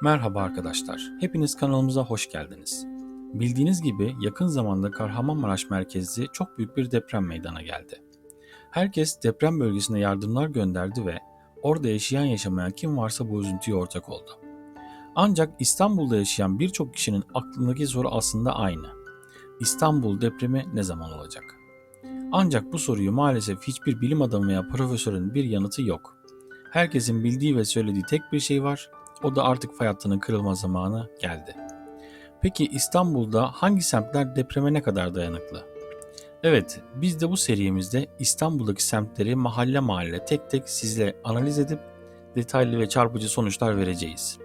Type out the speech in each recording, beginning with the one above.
Merhaba arkadaşlar. Hepiniz kanalımıza hoş geldiniz. Bildiğiniz gibi yakın zamanda Kahramanmaraş merkezli çok büyük bir deprem meydana geldi. Herkes deprem bölgesine yardımlar gönderdi ve orada yaşayan yaşamayan kim varsa bu üzüntüye ortak oldu. Ancak İstanbul'da yaşayan birçok kişinin aklındaki soru aslında aynı. İstanbul depremi ne zaman olacak? Ancak bu soruyu maalesef hiçbir bilim adamı veya profesörün bir yanıtı yok. Herkesin bildiği ve söylediği tek bir şey var. O da artık fay hattının kırılma zamanı geldi. Peki İstanbul'da hangi semtler depreme ne kadar dayanıklı? Evet, biz de bu serimizde İstanbul'daki semtleri mahalle mahalle tek tek sizle analiz edip detaylı ve çarpıcı sonuçlar vereceğiz.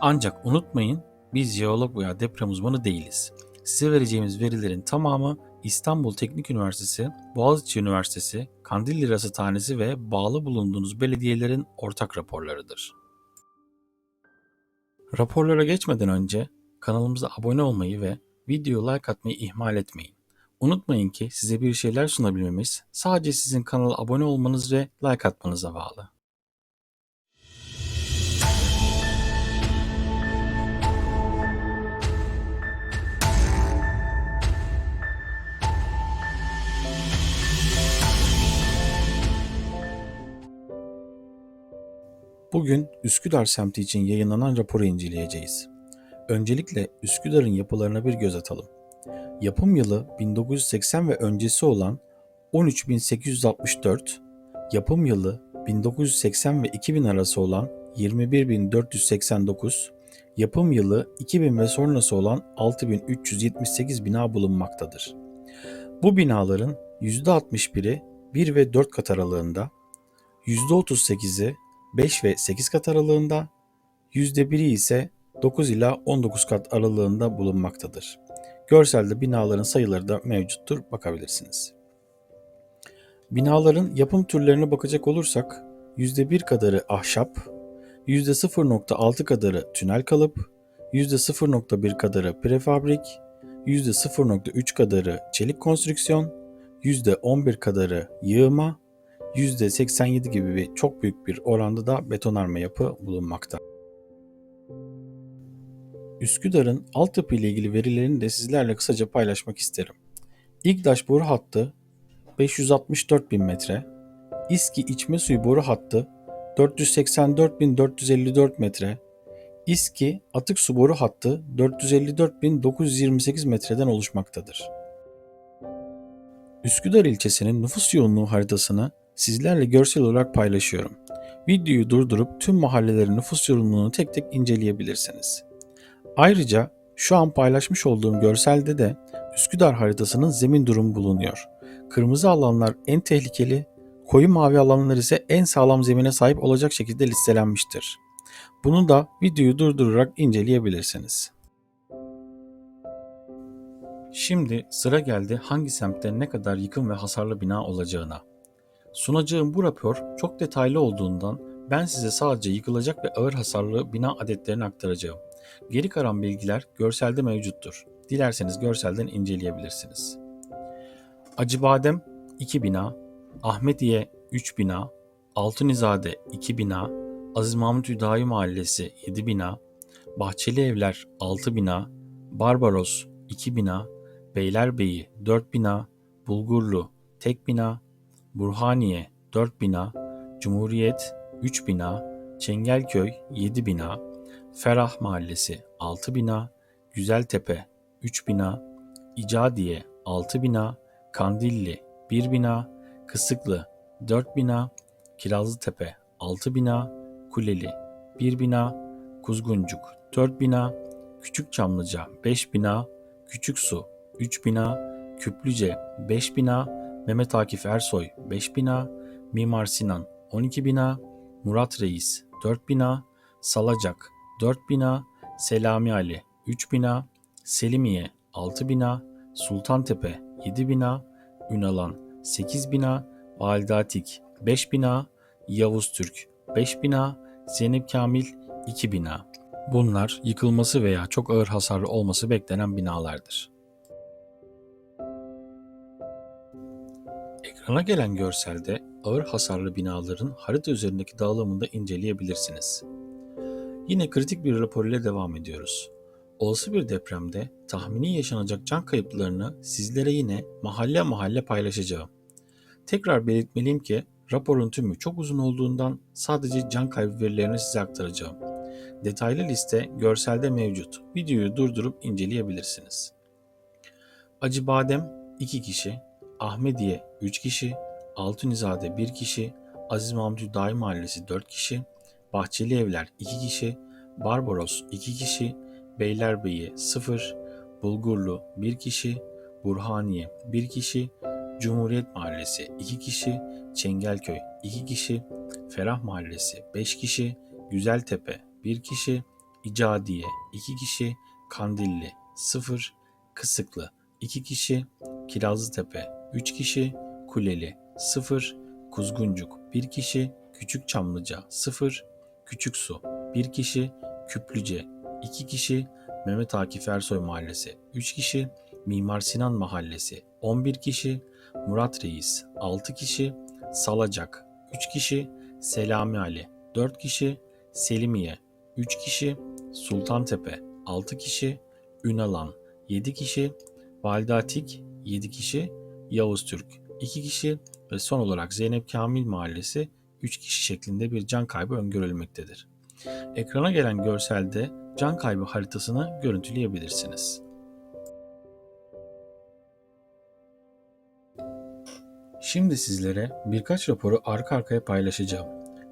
Ancak unutmayın, biz jeolog veya deprem uzmanı değiliz. Size vereceğimiz verilerin tamamı İstanbul Teknik Üniversitesi, Boğaziçi Üniversitesi, Kandilli Rasathanesi ve bağlı bulunduğunuz belediyelerin ortak raporlarıdır. Raporlara geçmeden önce kanalımıza abone olmayı ve videoya like atmayı ihmal etmeyin. Unutmayın ki size bir şeyler sunabilmemiz sadece sizin kanala abone olmanız ve like atmanıza bağlı. Bugün Üsküdar semti için yayınlanan raporu inceleyeceğiz. Öncelikle Üsküdar'ın yapılarına bir göz atalım. Yapım yılı 1980 ve öncesi olan 13864, yapım yılı 1980 ve 2000 arası olan 21489, yapım yılı 2000 ve sonrası olan 6378 bina bulunmaktadır. Bu binaların %61'i 1 ve 4 kat aralığında, %38'i 5 ve 8 kat aralığında, %1'i ise 9 ila 19 kat aralığında bulunmaktadır. Görselde binaların sayıları da mevcuttur, bakabilirsiniz. Binaların yapım türlerine bakacak olursak %1 kadarı ahşap, %0.6 kadarı tünel kalıp, %0.1 kadarı prefabrik, %0.3 kadarı çelik konstrüksiyon, %11 kadarı yığma, %87 gibi bir çok büyük bir oranda da betonarme yapı bulunmakta. Üsküdar'ın altyapı ile ilgili verilerini de sizlerle kısaca paylaşmak isterim. İgdaş boru hattı 564 bin metre, İSKİ içme suyu boru hattı 484.454 metre, İSKİ atık su boru hattı 454.928 metreden oluşmaktadır. Üsküdar ilçesinin nüfus yoğunluğu haritasını sizlerle görsel olarak paylaşıyorum. Videoyu durdurup tüm mahallelerin nüfus yoğunluğunu tek tek inceleyebilirsiniz. Ayrıca şu an paylaşmış olduğum görselde de Üsküdar haritasının zemin durumu bulunuyor. Kırmızı alanlar en tehlikeli, koyu mavi alanlar ise en sağlam zemine sahip olacak şekilde listelenmiştir. Bunu da videoyu durdurarak inceleyebilirsiniz. Şimdi sıra geldi hangi semtte ne kadar yıkım ve hasarlı bina olacağına. Sunacağım bu rapor çok detaylı olduğundan ben size sadece yıkılacak ve ağır hasarlı bina adetlerini aktaracağım. Geri kalan bilgiler görselde mevcuttur. Dilerseniz görselden inceleyebilirsiniz. Acıbadem 2 bina, Ahmediye 3 bina, Altınizade 2 bina, Aziz Mahmut Hüdayi Mahallesi 7 bina, Bahçeli Evler 6 bina, Barbaros 2 bina, Beylerbeyi 4 bina, Bulgurlu tek bina, Burhaniye 4 bina, Cumhuriyet 3 bina, Çengelköy 7 bina, Ferah Mahallesi 6 bina, Güzeltepe 3 bina, İcadiye 6 bina, Kandilli 1 bina, Kısıklı 4 bina, Kirazlıtepe 6 bina, Kuleli 1 bina, Kuzguncuk 4 bina, Küçük Çamlıca 5 bina, Küçük Su 3 bina, Küplüce 5 bina, Mehmet Akif Ersoy 5 bina, Mimar Sinan 12 bina, Murat Reis 4 bina, Salacak 4 bina, Selami Ali 3 bina, Selimiye 6 bina, Sultantepe 7 bina, Ünalan 8 bina, Validatik 5 bina, Yavuz Türk 5 bina, Zeynep Kamil 2 bina. Bunlar yıkılması veya çok ağır hasarlı olması beklenen binalardır. Ekrana gelen görselde ağır hasarlı binaların harita üzerindeki dağılımını da inceleyebilirsiniz. Yine kritik bir rapor ile devam ediyoruz. Olası bir depremde tahmini yaşanacak can kayıplarını sizlere yine mahalle mahalle paylaşacağım. Tekrar belirtmeliyim ki raporun tümü çok uzun olduğundan sadece can kaybı verilerini size aktaracağım. Detaylı liste görselde mevcut. Videoyu durdurup inceleyebilirsiniz. Acıbadem 2 kişi, Ahmediye 3 kişi, Altunizade 1 kişi, Aziz Mahmut Hüdayi Mahallesi 4 kişi, Bahçeli Evler 2 kişi, Barbaros 2 kişi, Beylerbeyi 0, Bulgurlu 1 kişi, Burhaniye 1 kişi, Cumhuriyet Mahallesi 2 kişi, Çengelköy 2 kişi, Ferah Mahallesi 5 kişi, Güzeltepe 1 kişi, İcadiye 2 kişi, Kandilli 0, Kısıklı 2 kişi, Kirazlıtepe 3 kişi, Kuleli 0, Kuzguncuk 1 kişi, Küçük Çamlıca 0, Küçük Su 1 kişi, Küplüce 2 kişi, Mehmet Akif Ersoy Mahallesi 3 kişi, Mimar Sinan Mahallesi 11 kişi, Murat Reis 6 kişi, Salacak 3 kişi, Selami Ali 4 kişi, Selimiye 3 kişi, Sultantepe 6 kişi, Ünalan 7 kişi, Valdatik 7 kişi, Yavuz Türk 2 kişi ve son olarak Zeynep Kamil Mahallesi 3 kişi şeklinde bir can kaybı öngörülmektedir. Ekrana gelen görselde can kaybı haritasını görüntüleyebilirsiniz. Şimdi sizlere birkaç raporu arka arkaya paylaşacağım.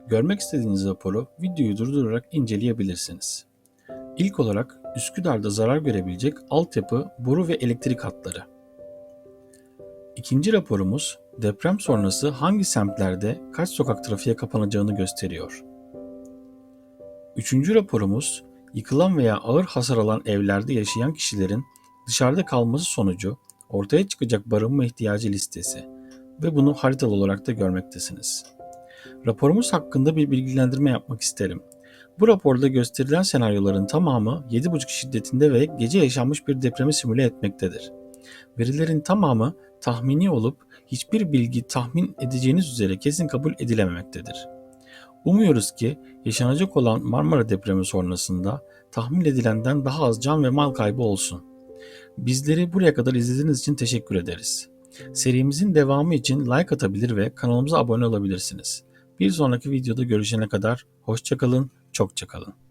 Görmek istediğiniz raporu videoyu durdurarak inceleyebilirsiniz. İlk olarak Üsküdar'da zarar görebilecek altyapı, boru ve elektrik hatları. İkinci raporumuz deprem sonrası hangi semtlerde kaç sokak trafiğe kapanacağını gösteriyor. Üçüncü raporumuz yıkılan veya ağır hasar alan evlerde yaşayan kişilerin dışarıda kalması sonucu ortaya çıkacak barınma ihtiyacı listesi ve bunu haritalı olarak da görmektesiniz. Raporumuz hakkında bir bilgilendirme yapmak isterim. Bu raporda gösterilen senaryoların tamamı 7.5 şiddetinde ve gece yaşanmış bir depremi simüle etmektedir. Verilerin tamamı tahmini olup hiçbir bilgi tahmin edeceğiniz üzere kesin kabul edilememektedir. Umuyoruz ki yaşanacak olan Marmara depremi sonrasında tahmin edilenden daha az can ve mal kaybı olsun. Bizleri buraya kadar izlediğiniz için teşekkür ederiz. Serimizin devamı için like atabilir ve kanalımıza abone olabilirsiniz. Bir sonraki videoda görüşene kadar hoşçakalın, çokça kalın.